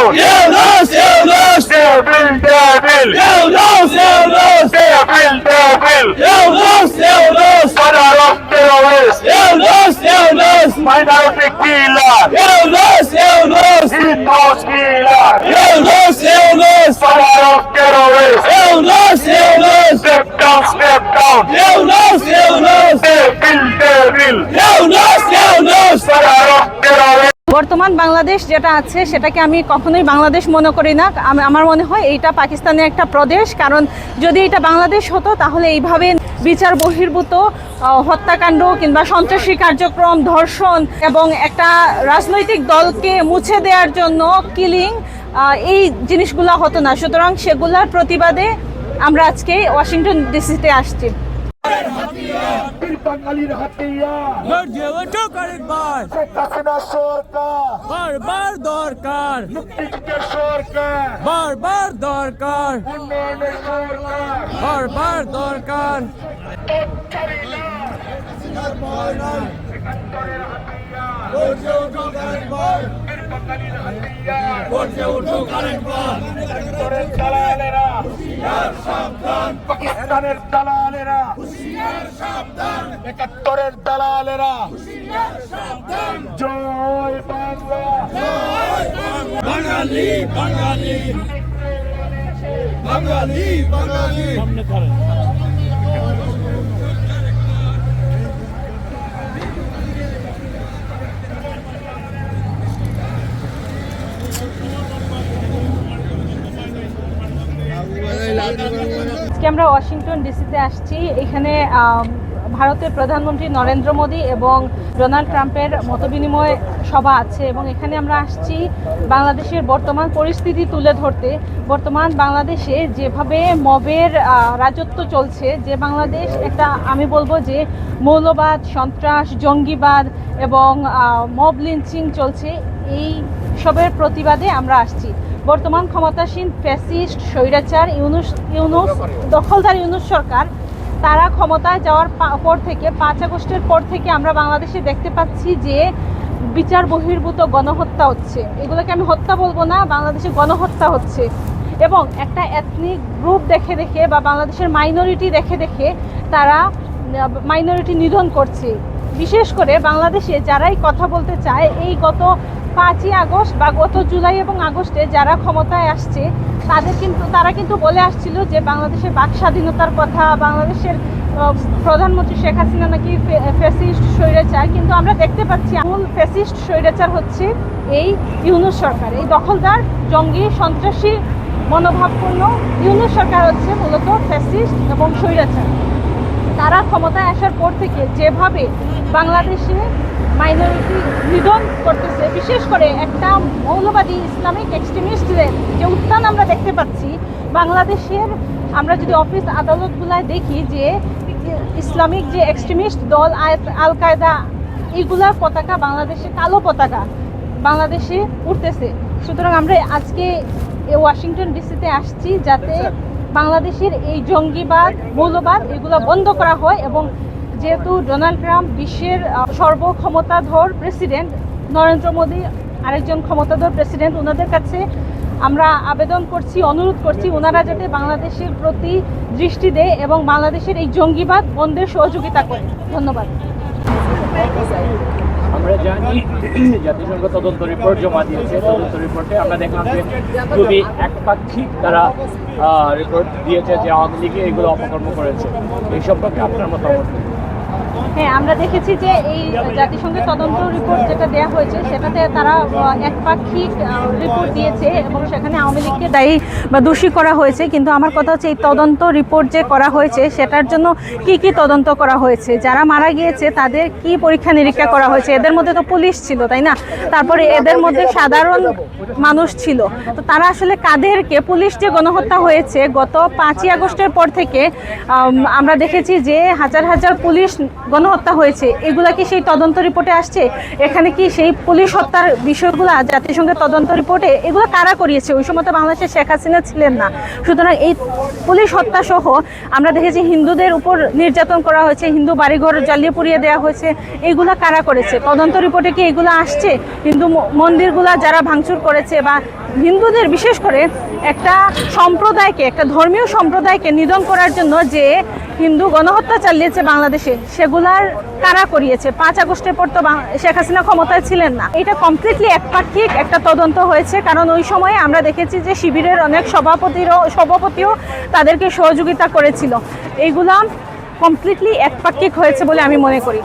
Euros! ¡Euros, euros! ¡De abril, de abril! ¡Euros, euros! ¡De abril, de abril! ¡Euros, euros! ¡Para los peores! ¡Euros, euros! ¡Final tequila! ¡Euros, euros! ¡Y dos kilas! ¡Euros, euros! ¡Para los peores! ¡Euros, বর্তমান বাংলাদেশ যেটা আছে সেটাকে আমি কখনোই বাংলাদেশ মনে করি না। আমার মনে হয় এইটা পাকিস্তানের একটা প্রদেশ। কারণ যদি এটা বাংলাদেশ হতো, তাহলে এইভাবে বিচার বহির্ভূত হত্যাকাণ্ড কিংবা সন্ত্রাসী কার্যক্রম, ধর্ষণ এবং একটা রাজনৈতিক দলকে মুছে দেওয়ার জন্য কিলিং এই জিনিসগুলো হতো না। সুতরাং সেগুলোর প্রতিবাদে আমরা আজকে ওয়াশিংটন ডিসিতে আসছি। বাঙালির হাতিয়া গর্জে ওঠো আরেকবার শেখ হাসিনা সরকার। বারবার দরকার। মুক্তিযুদ্ধের সরকার। বারবার দরকার। উন্নয়নের সরকার। বারবার দরকার। একাত্তরের দালালেরা। পাকিস্তানের দালালেরা। একাত্তরের দালালেরা। জয় বাংলা। বাঙালি বাঙালি। বাঙালি বাঙালি। আজকে আমরা ওয়াশিংটন ডিসিতে আসছি। এখানে ভারতের প্রধানমন্ত্রী নরেন্দ্র মোদী এবং ডোনাল্ড ট্রাম্পের মতবিনিময় সভা আছে এবং এখানে আমরা আসছি বাংলাদেশের বর্তমান পরিস্থিতি তুলে ধরতে। বর্তমান বাংলাদেশে যেভাবে মবের রাজত্ব চলছে, যে বাংলাদেশ একটা, আমি বলব যে মৌলবাদ, সন্ত্রাস, জঙ্গিবাদ এবং মব লিঞ্চিং চলছে, এই সবের প্রতিবাদে আমরা আসছি। বর্তমান ক্ষমতাসীন ফ্যাসিস্ট, স্বৈরাচার, ইউনুস ইউনুস, দখলদার ইউনুস সরকার, তারা ক্ষমতায় যাওয়ার পর থেকে, পাঁচ আগস্টের পর থেকে আমরা বাংলাদেশে দেখতে পাচ্ছি যে বিচার বহির্ভূত গণহত্যা হচ্ছে। এগুলোকে আমি হত্যা বলব না, বাংলাদেশে গণহত্যা হচ্ছে। এবং একটা এথনিক গ্রুপ দেখে দেখে বা বাংলাদেশের মাইনরিটি দেখে দেখে তারা মাইনরিটি নিধন করছে। বিশেষ করে বাংলাদেশে যারাই কথা বলতে চায়, এই গত পাঁচই আগস্ট বা গত জুলাই এবং আগস্টে যারা ক্ষমতায় আসছে, তাদের কিন্তু তারা কিন্তু বলে আসছিল যে বাংলাদেশের বাক স্বাধীনতার কথা, বাংলাদেশের প্রধানমন্ত্রী শেখ হাসিনা নাকি ফ্যাসিস্ট স্বৈরাচার। কিন্তু আমরা দেখতে পাচ্ছি মূল ফ্যাসিস্ট স্বৈরাচার হচ্ছে এই ইউনুস সরকার। এই দখলদার, জঙ্গি, সন্ত্রাসী, মনোভাবপূর্ণ ইউনুস সরকার হচ্ছে মূলত ফ্যাসিস্ট এবং স্বৈরাচার। তারা ক্ষমতায় আসার পর থেকে যেভাবে বাংলাদেশে মাইনরিটি নিধন করতেছে, বিশেষ করে একটা মৌলবাদী ইসলামিক এক্সট্রিমিস্টদের যে উত্থান আমরা দেখতে পাচ্ছি, বাংলাদেশের আমরা যদি অফিস আদালতগুলায় দেখি যে ইসলামিক যে এক্সট্রিমিস্ট দল আল কায়দা এইগুলার পতাকা বাংলাদেশে কালো পতাকা বাংলাদেশে উঠতেছে। সুতরাং আমরা আজকে ওয়াশিংটন ডিসিতে আসছি যাতে বাংলাদেশের এই জঙ্গিবাদ, মৌলবাদ, এগুলো বন্ধ করা হয় এবং যেহেতু ডোনাল্ড ট্রাম্প বিশ্বের সর্বক্ষমতাধর প্রেসিডেন্ট, নরেন্দ্র মোদী আরেকজন ক্ষমতাধর প্রেসিডেন্ট ওনাদের কাছে আমরা আবেদন করছি, অনুরোধ করছি ওনারা যাতে বাংলাদেশের প্রতি দৃষ্টি দেয় এবং বাংলাদেশের এই জঙ্গিবাদ বন্ধের সহযোগিতা করে। ধন্যবাদ। আমরা জানি জাতিসংঘ তদন্ত রিপোর্ট জমা দিয়েছে তদন্ত রিপোর্টে আমরা দেখলাম যে খুবই একপাক্ষিক তারা রিপোর্ট দিয়েছে যে আওয়ামী লীগে এগুলো অপকর্ম করেছে এই সম্পর্কে আপনার মতামত? হ্যাঁ আমরা দেখেছি যে এই জাতিসংঘের তদন্ত রিপোর্ট যেটা দেওয়া হয়েছে, সেটাতে তারা একপাক্ষিক রিপোর্ট দিয়েছে এবং সেখানে আওয়ামী লীগকে দায়ী বা দোষী করা হয়েছে। কিন্তু আমার কথা হচ্ছে এই তদন্ত রিপোর্ট যে করা হয়েছে, সেটার জন্য কি কি তদন্ত করা হয়েছে, যারা মারা গিয়েছে, তাদের কি পরীক্ষা নিরীক্ষা করা হয়েছে? এদের মধ্যে তো পুলিশ ছিল, তাই না? তারপরে এদের মধ্যে সাধারণ মানুষ ছিল। তো তারা আসলে কাদেরকে? পুলিশ যে গণহত্যা হয়েছে, গত পাঁচই আগস্টের পর থেকে আমরা দেখেছি যে হাজার হাজার পুলিশ গণহত্যা হয়েছে, এগুলা কি সেই তদন্ত রিপোর্টে আসছে? এখানে কি সেই পুলিশ হত্যার বিষয়গুলো জাতিসংঘের তদন্ত রিপোর্টে এগুলো কারা করিয়েছে? ওই সময় তো বাংলাদেশে শেখ হাসিনা ছিলেন না। সুতরাং এই পুলিশ হত্যা সহ আমরা দেখেছি হিন্দুদের উপর নির্যাতন করা হয়েছে, হিন্দু বাড়িঘর জ্বালিয়ে পুড়িয়ে দেওয়া হয়েছে। এগুলা কারা করেছে? তদন্ত রিপোর্টে কি এগুলো আসছে? হিন্দু মন্দিরগুলা যারা ভাঙচুর করেছে বা হিন্দুদের বিশেষ করে একটা সম্প্রদায়কে, একটা ধর্মীয় সম্প্রদায়কে নিধন করার জন্য যে হিন্দু গণহত্যা চালিয়েছে বাংলাদেশে, সেগুলার কারা করিয়েছে? পাঁচ আগস্টের পর তো শেখ হাসিনা ক্ষমতায় ছিলেন না। এটা কমপ্লিটলি একপাক্ষিক একটা তদন্ত হয়েছে, কারণ ওই সময়ে আমরা দেখেছি যে শিবিরের অনেক সভাপতিরও সভাপতিও তাদেরকে সহযোগিতা করেছিল। এইগুলা কমপ্লিটলি একপাক্ষিক হয়েছে বলে আমি মনে করি।